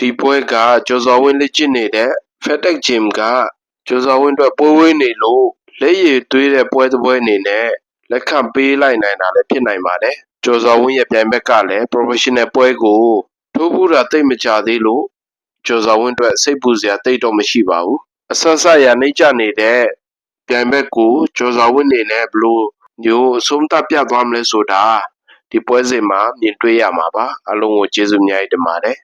ဒီပွဲကကျော်စွာဝင်းလက်ကျင့်နေတဲ့ FedTech Gym ကကျော်စွာဝင်းအတွက်ပွဲဝေးနေလို့လက်ရည်သွေးတဲ့ပွဲတစ်ပွဲအနေနဲ့လက်ခံပေးလိုက်နိုင်တာလည်းဖြစ်နိုင်ပါတယ်ကျော်စွာဝင်းရဲ့ပြိုင်ဘက်ကလည်း professional ပွဲကိုထိုးဘူးတာတိတ်မကြသေးလို့ကျော်စွာဝင်းအတွက်စိတ်ပူစရာတိတ်တော့မရှိပါဘူးအဆဆရနှိမ့်ချနေတဲ့ပြိုင်ဘက်ကိုကျော်စွာဝင်းနေနဲ့ဘလို့မျိုးအဆုံးသတ်ပြသွားမလဲဆိုတာဒီပွဲစဉ်မှာမြင်တွေ့ရမှာပါအလုံးကိုကျေးဇူးအများကြီးတင်ပါတယ်